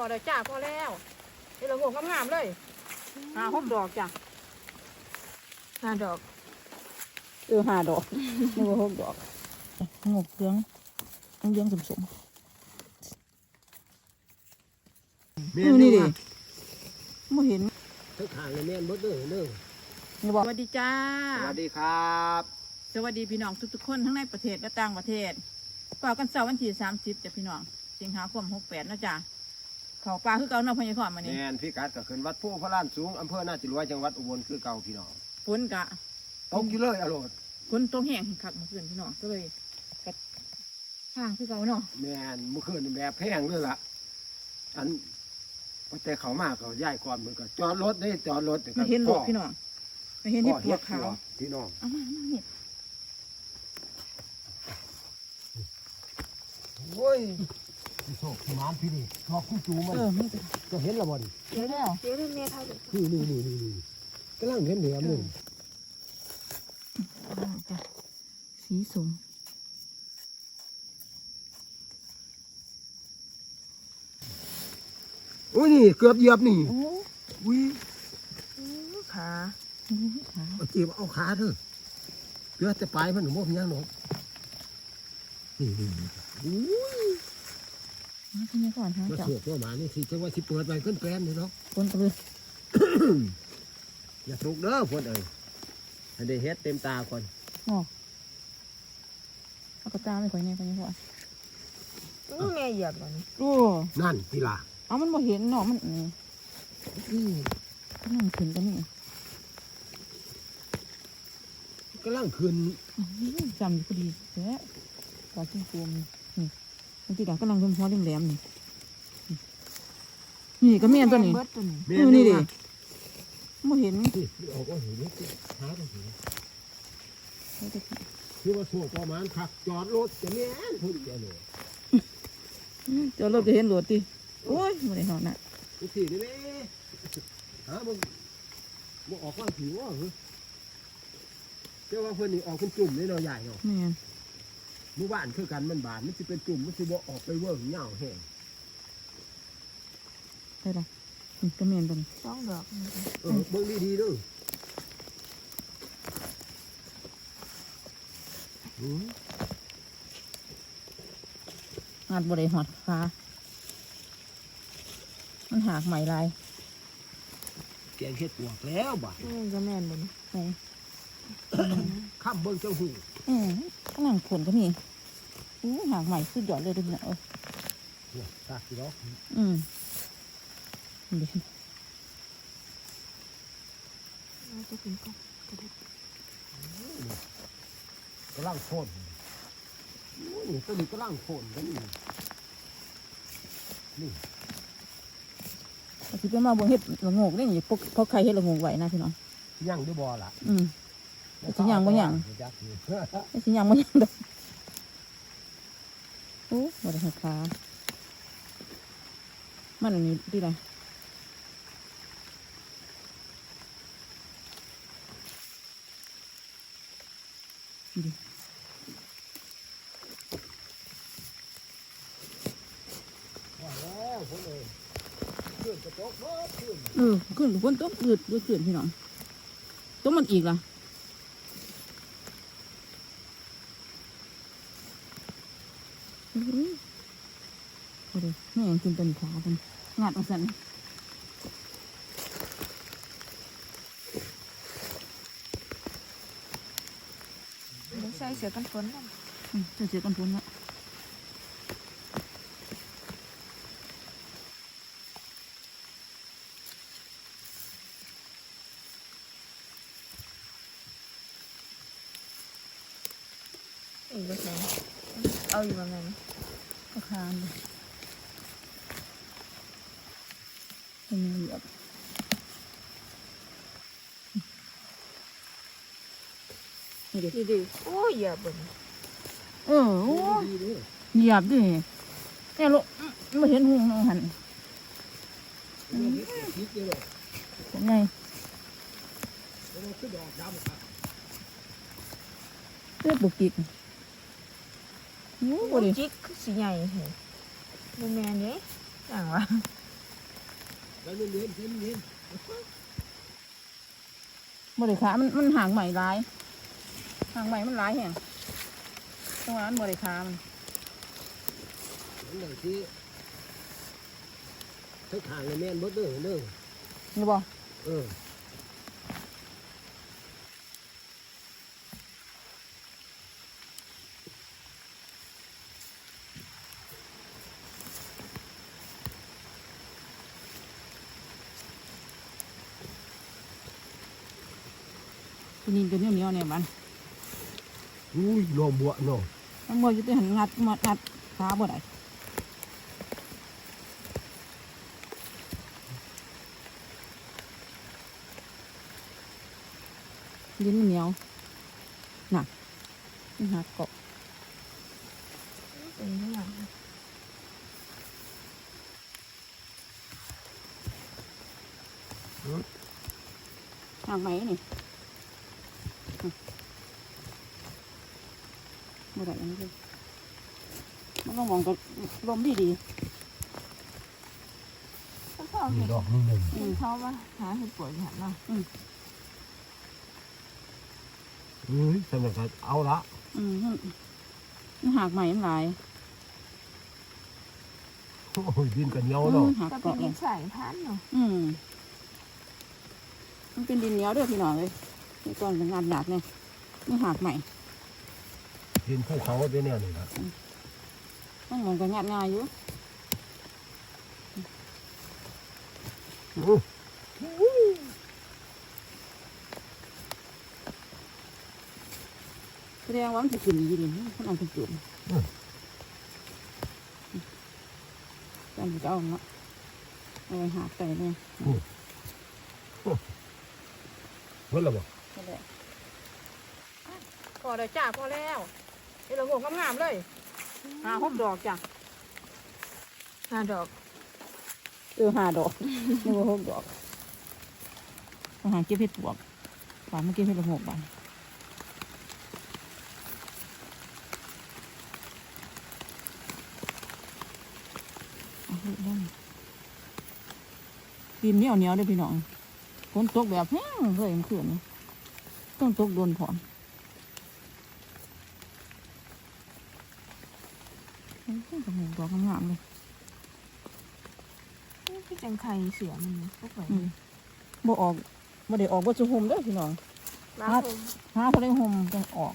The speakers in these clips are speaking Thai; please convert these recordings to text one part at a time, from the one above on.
อได้จ้าพอแล้วนี่เราโงกงามๆเลยหาหกดอกจ้ะห้าดอกเออห้าดอกนี่ว่าหกดอกงกเหลืองเหลืองสมสมแม่ๆนนี่เด้ดิอไม่เห็นทั้งทางเลยแม่นหมดเด้อเด้อนี่บอกสวัสดีจ้า สวัสดีครับ สวัสดีพี่น้องทุกๆคนทั้งในประเทศและต่างประเทศป่ากันเสาร์วันที่สามสิบจ้ะพี่น้องสิงหาคมหกแปดนะจ้ะ เขาปลาคือเก่าเนาะพญาขอมมานี่แม่นพี่กัดก็ขึ้นวัดผู้พระลานสูงอำเภอนาจิรวยจังหวัดอุบลคือเก่าพี่น้องฝนกะตกอยู่เลยอรรถฝนตกแห้งคักเมื่อคืนพี่น้องก็เลยกะทางคือเก่าเนาะแม่นเมื่อคืนนี่แบบแพงเลยล่ะอันพอแต่เขามาเขาย้ายก่อนเหมือนกันจอดรถได้จอดรถแต่ไม่เห็นหลวกพี่น้องไม่เห็นที่ปวกขาวพี่น้องเอามาเอามาเนี่ยโอ้ย โชคสมานพี่นี่ชอบคู่จูมันเออมันจะจะเห็นละบ่นเดี๋ยวแล้วเดี๋ยวเล่นแม่เท่าเด็กนี่นี่นี่นี่นี่กำลังเห็นเหนือมึงเอาจ้ะสีสมโอ้ยนี่เกือบเหยียบนี่โอ้อุ้ยขาโหขาเอาจีบเอาขาเถอะเพื่อจะปลายมันหนูบ่มีหยังหนอกนี่นี่นี่อุ้ย มาพญาขอนหามาเจ้าสวดตัวหมานี่สิจะว่าสิเปิดไปขึ้นแปลนนี่เนาะฝนตกเลยอย่าถูกเด้อพวดเอ้ยให้ได้เฮ็ดเต็มตาก่อนอ๋อเอากระตาไม่ค่อยแน่พญาขอนนี่แม่เหยียบมันโอ้นั่นพี่ล่ะเอามันบ่เห็นเนาะมันอืมนี่กำลังขึ้นกันนี่กำลังขึ้นอื้อจำอยู่พอดีแท้ปลาจิ้งโก มนี่นี่มันจีดากำลังเริ่มหัวแหลมๆนี่นี่ก็แม่นตัวนี้เบิดตัวนี้เออนี่ดิไม่เห็นนี่ออกว่าเห็นนี่หาก็เห็นคือว่าสวดตัวหมาขักจอดรถจะแม่นพุ่นเดียวเลยเดี๋ยวเราจะเห็นรถดิโอ้ยไม่ได้นอนน่ะอีกทีนี่แม่หามึงมึงออกว่าผิวอะเหรอเจ้าว่าเพิ่นนี่ออกเป็นจุ่มเลยเนาะใหญ่เนาะแม่นเมื่อวานคือกันมันบาดมันสิเป็นจุ่มมันสิบ่ออกไปเวิ้งเหงาแห้งได้ละนี่ก็แม่นตัวนี้สองดอกเออเบิ่งดีๆเด้ออืมงานบริหอดฟ้ามันหากใหม่ลายแกงเฮ็ดปวกแล้วบาดนี่จะแม่นเลยไหนข้ามเบิ่งเจ้าหู อืมกำลังขนก็มีอู้หากใหม่สุดยอดเลยดูนะเออเนี่ยตากสิเนาะอืมเดี๋ยวจะกินก็กำลังโคนโอ้ยตัวนี้กำลังโคนกันนี่นี่แต่ที่เป็นมาบนเห็ดละโงกนี่พวกพวกใครเห็ดละโงกไหวนะพี่น้องย่างด้วยบ่ล่ะ อืม แต่สิย่างบ่ย่างจักอยู่สิยังไม่ยังดอกโอ้บริหอดฟ้ามันอันนี้ดีไรว่าแล้วผมเอ้ยเพื่อนกระดเพื่อนเออขึ้นฝนตกอืดด้วยขึ้นพี่น้องตกมันอีกล่ะ โอ้ยโอ้ยแม่งกินต้นขาเป็นงัดมาสั่นใส่เสือกันฝนนั่นอืมจะเจอกันพ้นละอีกก็ใส่เอาอยู่ประมาณนี้ ก็คานเลย เป็นยังเหยียบนี่ดิดีดีโอ้ยเหยียบบนเออโอ้ยดีเด้อเหยียบดิเนี่ยลูกไม่เห็นหุงน้องหันเรื่องนี้คิดเด้อเป็นไงแล้วมันคือดอกดำครับเลือดบุกกิกโอ้โอ้บ่ดิจิกคือสีใหญ่เหรอบ่แม่นเด้ต่างวะ แล้วมันเย็นเย็นเย็นบริขามันมันห่างใหม่ร้ายห่างใหม่มันร้ายแห่งตรงนั้นบริขามันอันไหนที่ทั้งทางเลยแม่นบดเด้อเด้อนี่บ่เออ ตัวนี้ตัวเหนี้ยวเหนียวเนี่ยมันอุ้ยลมบัวเนาะมันมัวอยู่ที่หันงัดงัดงัดขาบ่ได้ดินมันเหนียวน่ะมันหักเกาะเป็นเรื่องห่างไหมนี่อืม บ่ได้ยังเลยมันต้องมองตัวลมดีดีก็พ่อนี่เห็นดอกนี่หนึ่งเห็นเขาว่าหาเห็ดปวดหันเนาะเฮ้ยสำหรับเอาละๆอืมมันมันหักใหม่มันหลายโอ้ยดินกันเหนียวอืเนาะมหักก็เป็นเกาะเลนิยสัยพันธุ์เนาะอืมมันเป็นดินเหนียวเด้วยพี่น้องเลย นี่ก่อนเป็นงานหนักเนี่ยมันหักใหม่ดินภูเขาด้วยเนี่ยนี่นะมันมองก็งานง่ายอยู่อื้อแสดงว่ามันจะขึ้นดีดิมันเอาเป็นจุดกันจะเอาเนาะเอาไปหักใส่เลยเพิ่นละบ่ ก็ได้พอเลยจ้าพอแล้วเดี๋ยวเราโงกงามๆเลยหาหกดอกจ้ะห้าดอกเออห้าดอกนี่ว่าหกดอกต้องหาเก็บเห็ดปวกฝานเมื่อกี้เห็ดละหกบาทเอาเฮ็ดเล่นดินเหนียวเหนียวๆเด้อพี่น้องฝนตกแบบแห้งเลยเมื่อคืนนี้ ต้องตกโดนผอนโอ้ยกับหมูดอกงามๆเลยที่จังไข่เสือมันพวกไหนอืมบ่ออกบ่ได้ออกบ่สุห่มเด้อพี่น้องบ้าครับผมหาเขาได้ห่มจังออก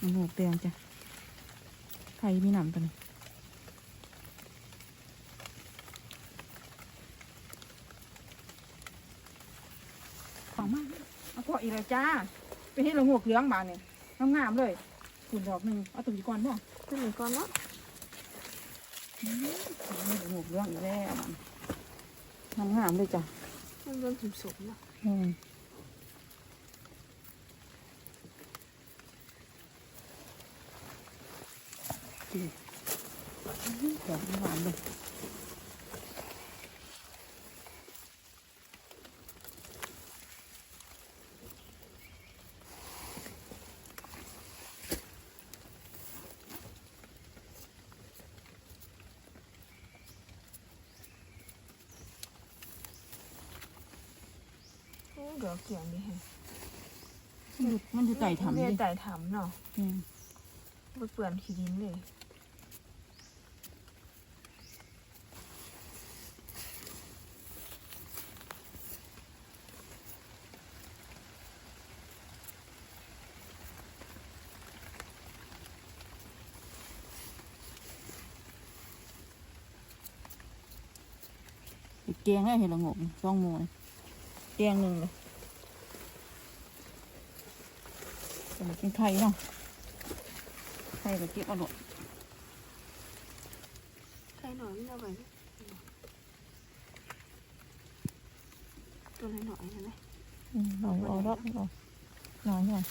มันหูแดงจ้ะไข่มีน้ำตัวนี้ขอมาก เอาพออีกแล้วจ้า ไปให้เราหวกเหลืองบานเนี่ยงามๆเลยขุนดอกหนึ่งเอาตัวนี้ก่อนบ่ขึ้นหนึ่งก้อนเนาะหมูเรื่องอีกแล้วมันงามๆเลยจ้ะมันเริ่มสุกสุกเนาะอืมดีดอกหวานเลย เกี่ยงดีแฮะมันอยู่มันอยู่ไต่ถำเรียดิไต่ถำเนาะอืมบ่เปลือนขี้ดินเลยอีกแกงให้เห็นละงกสองโมงแกงหนึ่งเลย เป็นกินไข่เนาะไข่กับเก็บเอาหมดไข่หน่อยไม่เอาไปนะตัวน้อยๆใช่ไหมอืมเอาเอารอบเอาหน่อยหน่อย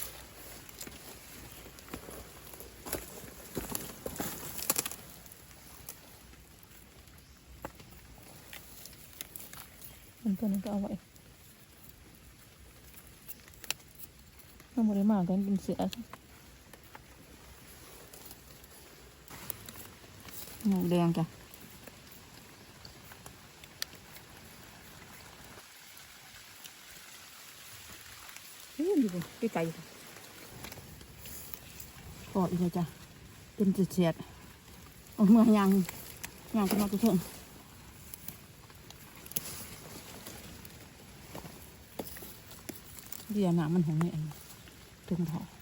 มันตัวนี้ก็เอาไว้ น้ำมันมากันเป็นเสือหมูแดงจ้ะเฮ้ยดูดิไก่ปอดอีกเลยจ้ะเป็นเสียดเอาเมื่อยางยางกันมาตัวเถิงเดี๋ยวน้ำมันหงายอันนี้ งเ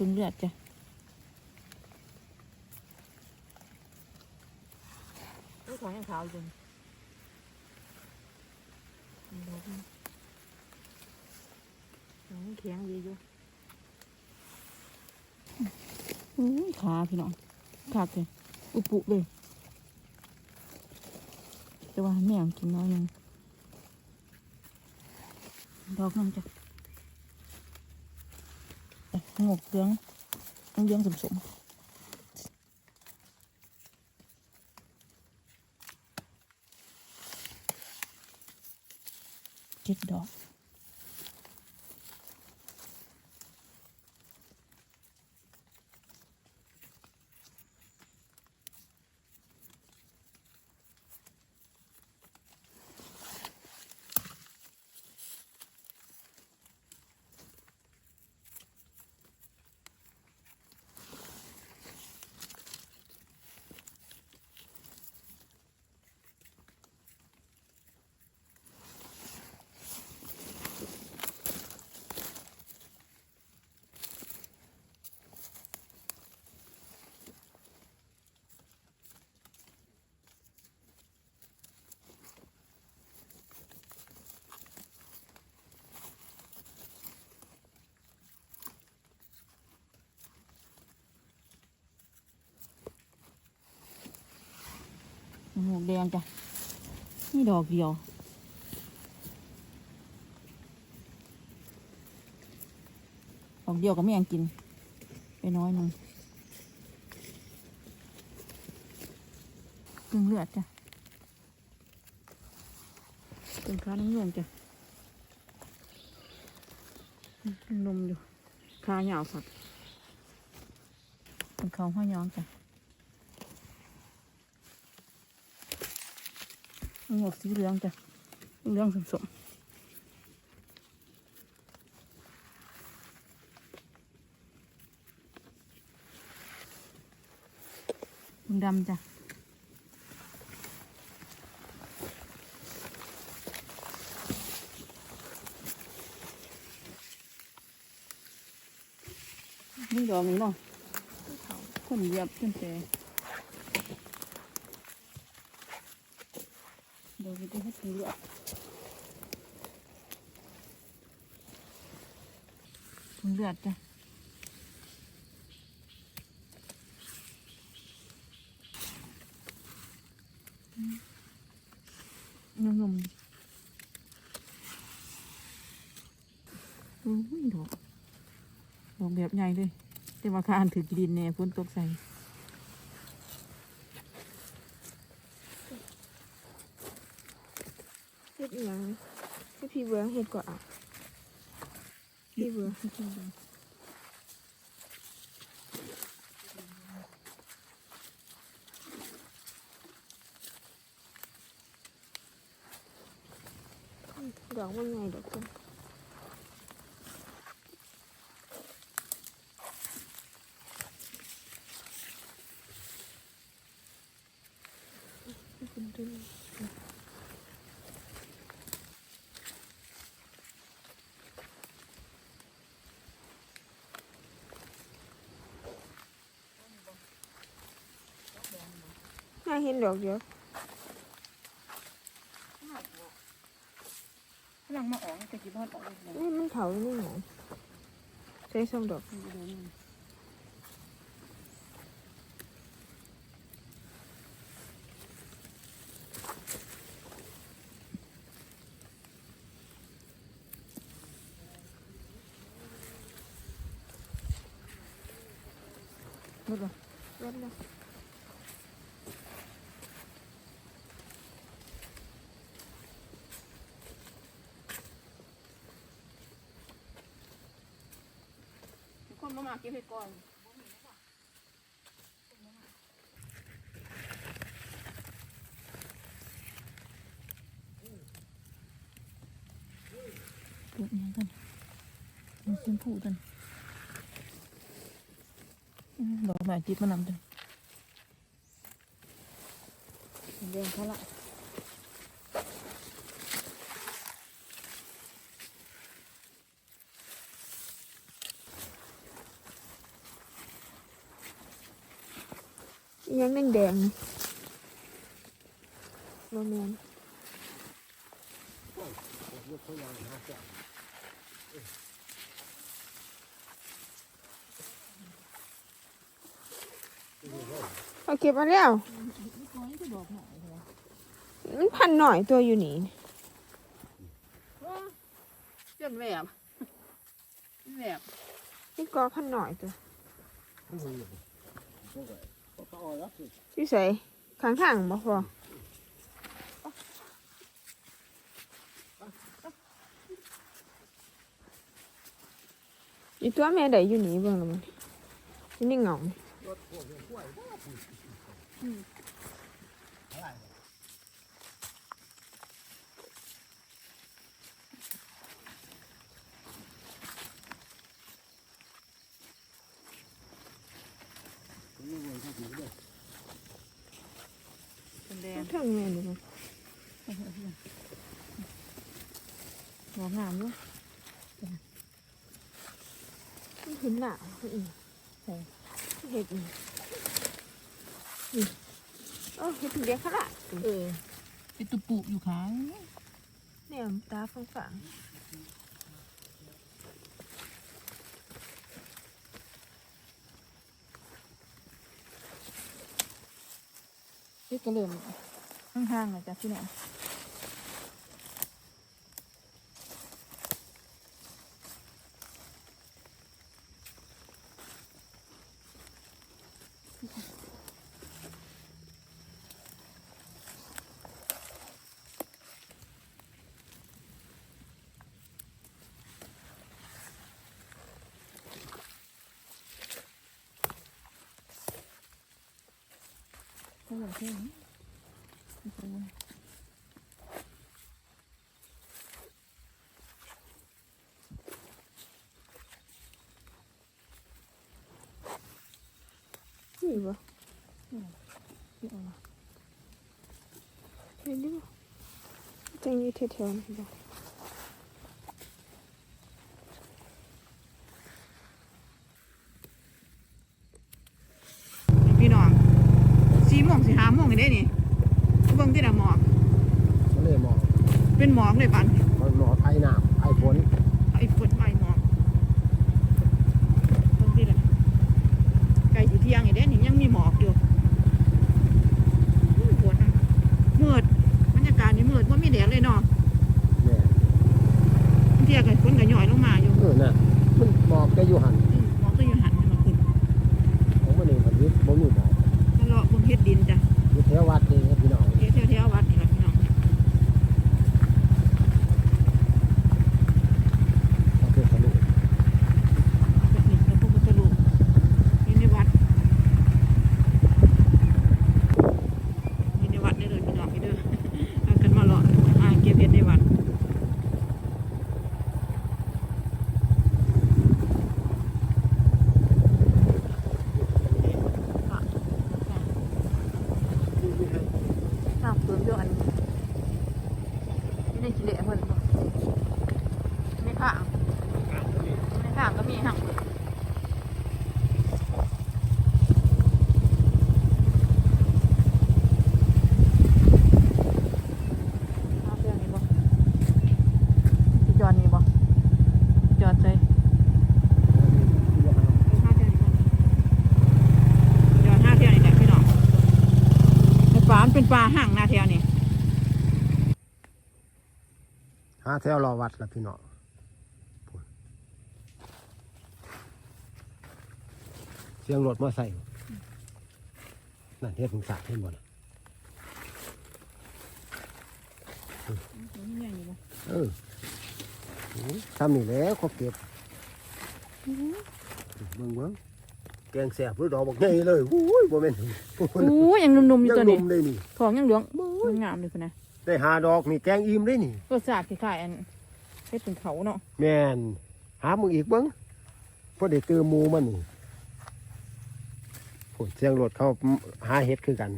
ถาะถึงเลือดจ้ะลูกของยังขาวอยู่ดอกนี่ดอกนี่แข็งดีอยู่อุ้ยขาพี่น้องขาดเลยอุปุเลยแต่ว่าแม่งกินน้อยหนึงดอกนั่นจ้ะ งบเหลืองเหลืองสมสมเจ็ดดอก หมวกแดงจ้ะนี่ดอกเดียวดอกเดียวก็ไม่ยังกิน ไปน้อยหนึงกึ่งเลือดจ้ะกึ่งขาน้ำนมจ้ะนมอยู่ขาเหยาวสัตว์เป็นเขาห้อยย้องจ้ะ หมวกสีเหลืองจ้ะเหลืองสมสมๆดำจ้ะนี่ดอกนี้เนาะเขาคนเหยียบขึ้นแต่ เดี๋ยวจะให้สีเหลืองถุงเลือดจ้ะนุ่มๆอุ้ยดอกดอกแบบใหญ่เลยแต่ว่าคาอันถือกิดินแน่ฝนตกใส่ เฮ็ดอีหยังให้ พี่เบืองเห็ดก่อนอะพี่เบืองดอกมันไงดอกจังคุณดู น่าเห็นดอกเดียวกำลังมาออกแต่กี่บ้านออกเลยนี่มันเถานี่หนใช้สองดอก น มุดบ่ รถเลย คน มามาเก็บให้ก่อนปลูกยังกันมันเป็นผู้กันดอกไม้จิบมานำจังแดงเขาละ อีหยัง แดงๆนี่โรแมนเอาเก็บมาแล้วน้อยก็ดอกหน่อยเถอะมันพันหน่อยตัวอยู่นี่ว้าเส้นแหวบแหวบนี่ก็พันหน่อยตัว ที่ใส่ข้างทางบ่พออีตัวแม่ได้อยู่นี่เบิ่งแล้วมันอยู่นี่เหงา รถพวกเรื่องกล้วยบ้าปุ๋ยอะไรผมยังไงเข้าถึงด้วย เป็น แดงเทิงแม่ดูมันดอกงามด้วยมันเห็นหนาเขาอีกเห็ดอีกนี่โอ้เห็ดถึงเดียวขนาดเออเป็นตุปุอยู่ข้างเนี่ยตาฟังฝัง ก็เริ่มห่างๆเลยจ้ะพี่น้อง ก็เหลือแค่นี้โอ้โหนี่บ่พี่เอามา เห็นดิบ่จังอยู่แถวๆนี่บ่ พี่น้องสี่โมงสี่ห้าโมงนี่ได้นี่เบิ่งที่ละหมอก เขาเลยมอง เป็นหมอกเลยปันมันหมอไทยหนามไทยฝนไอ้ฝนไอ้หมอกเบิ่งที่ละไก่สีเที่ยงไอ้เด้นี่ยังมีหมอกอยู่อู้ฝนอะมืดบรรยากาศนี่มืดว่ามีแดดเลยเนาะ แม่ บางทีก็ฝนก็หย่อยลงมาอยู่ เออน่ะมันหมอกแกอยู่หัน อืมหมอกก็อยู่หันมาขึ้น ผมมันเองผมยึดผมอยู่หมอก ทะเลาะเบิ่งเฮ็ดดินจ้ะ อยู่แถววัดเองครับพี่น้อง เที่ยวเที่ยวๆวัดนี่ล่ะพี่น้อง เขาเป็นทะลุ แบบนี้พระพุทธรูปอยู่ในวัดอยู่ในวัดได้เลยพี่น้องพี่เด้อ เอากันมาหลอดอ่าเก็บเห็ดในวัด น้ำเพิ่มด้วยอันนี้ในกิเลสเพิ่นบ่ในข้างในข้างก็มีหั่งเอาเรื่องนี้บ่สิจอดนี่บ่จอดใจห้าเที่ยวนี่บ่จอดห้าเที่ยวนี่แหละพี่น้องไอ้ปลา มันเป็นปลาห่างหน้าเที่ยวนี่หาแถวรอวัดละพี่น้องเสียงรถมาใส่นั่นเฮ็ดผงสาดเห็นบ่น่ะนี่ใหญ่อยู่บ่เออโอ้ยทำนี่แหล้วครบเก็บเบิ่งเบิ่ง แกงแซ่บหรือดอกบักใหญ่เลยโอ้ยบ่แม่นอู้ยังหนุ่มๆอยู่ยังตัวหนี้นุ่มเลยนี่ทองยังเหลืองมันงามเลยคุณนะได้หาดอกนี่แกงอิ่มเลยนี่รสชาติคล้ายๆอันเฮ็ดเป็นเขาเนาะแม่นหามึงอีกเบิ่งพอได้ตือหมูมันนี่โอ้ยเสียงรถเขาหาเห็ดคือกัน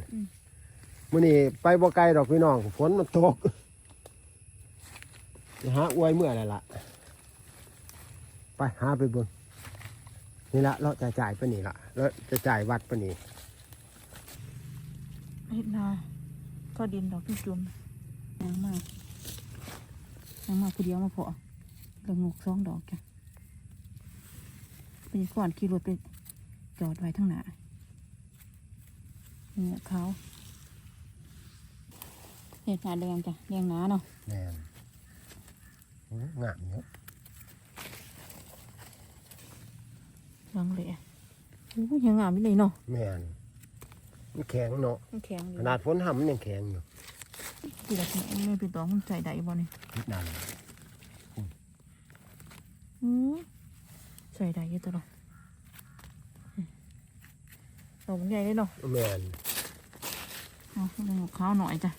มื้อนี้ไปบ่ไกลดอกพี่น้องฝนมันตกจะหาอวยเมื่อไรล่ะ ไปหาไปเบิ่ง นี่ละเราจะจ่ายไปนี่ละแล้วจะจ่ายวัดไปนี่เฮ็ดนาก็ดินดอกที่จุ่มยังมากยังมากผู้เดียวมาพอละงกสองดอกจ้ะเป็นก่อนขี่รถไปจอดไว้ทั้งหน้าเนี่ยเขาเห็ดหนาแดงจ้ะแดงหนาเนาะแม่นโอ้งามเนาะ ลังเลยโอ้ยยังงามอยู่เลยเนาะแม่นมันแข็งเนาะมันแข็งอยู่ขนาดฝนทำมันยังแข็งอยู่ทีละทีไม่เป็นตัวมันใส่ได้บ่นี่นิดหนั่นอือใส่ได้อยี่ตัวเนาะดอกมันใหญ่เลยเนาะแม่นเอาลงข้าวหน่อยจ้ะ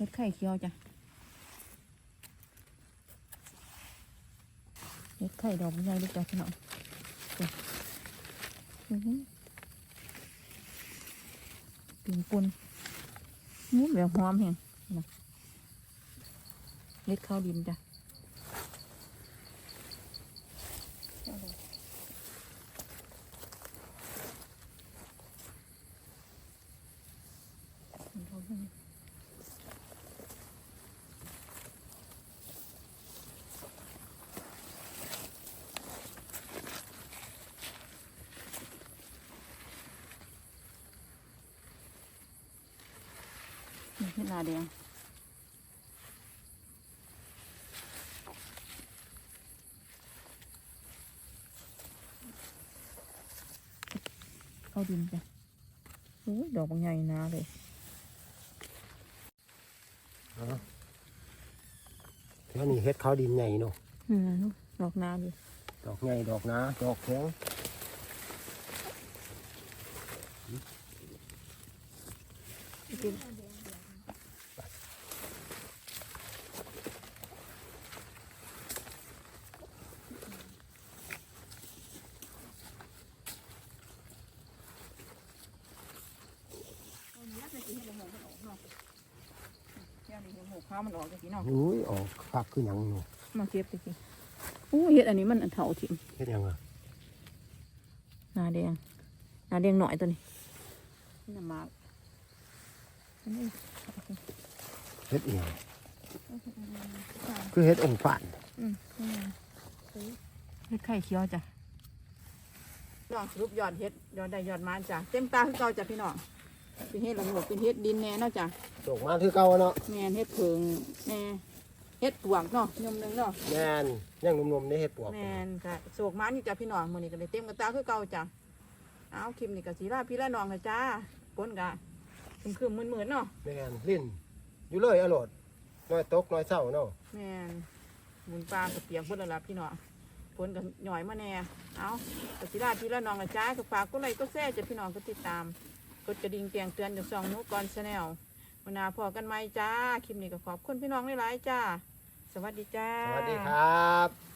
เฮ็ดไข่เคียวจ้ะเฮ็ดไข่ดอกมันใหญ่ลูกจ้ะพี่น้องปิ่งปนนู้นแบบหอมเห็นเล็ดข้าวดินจ้ะ นี่เห็ดนา แดงเข้าดินจ้ะโอ้ยดอกบางใหญ่นาเลยแล้วนี่เฮ็ดเขาวดินใหญ่เนาะอืมลูกดอกนาดิดอกใหญ่ดอกหนาดอกแข็งแค่นี้เห็นห มูข้าวมันออกจากพี่น้องอุ้ยออกฟักคือหยังเนาะมาเก็บไปสิอู้เห็ดอันนี้มันอันเถาถิ่มเฮ็ดหยังอะนาแดงนาแดงหน่อยตัวนี้นี่น้ำมากอันนี้เฮ็ดอีหยังคือเฮ็ดองค์ฝานอืมเห็ดไข่เขียวจ้ะพี่น้องสรุปยอดเห็ดยอดได้ยอดมาจ้ะเต็มตาคือเก่าจ้ะพี่น้อง เป็นเห็ดละโงกเป็นเห็ดดินแน่เนาะจ้ะดอกมาคือเก่าเนาะแม่นเห็ดเพิงแน่เห็ดปวกเนาะยมหนึงเนาะแม่นยังหนุ่มๆได้เฮ็ดปวกแม่นค่ะโศกมันนี่จ้ะพี่น้องมื้อนี้ก็เลยเต็มกระตาคือเก่าจ้ะเอาคลิปนี้ก็สีลาพี่ละน้องเลยจ้าฝนกะคืมๆมืดๆเนาะแม่นลิ้นอยู่เลยอรดน้อยตกน้อยเศร้าเนาะแม่นหมุนปลากับเปียกเพุ่นแล้วล่ะพี่น้องฝนกับหน่อยมาแน่เอาก็สีลาพี่ละน้องเลยจ้าก็ฝากกดไลค์กดแชร์จ้ะพี่น้องก็ติดตามก ดกระดิ่งแจ้งเตือนจากช่องนุกกรชาแนลวันนาพอกันไหมจ้า คลิปนี้ก็ขอบคุณพี่น้องหลายๆจ้า สวัสดีจ้า สวัสดีครับ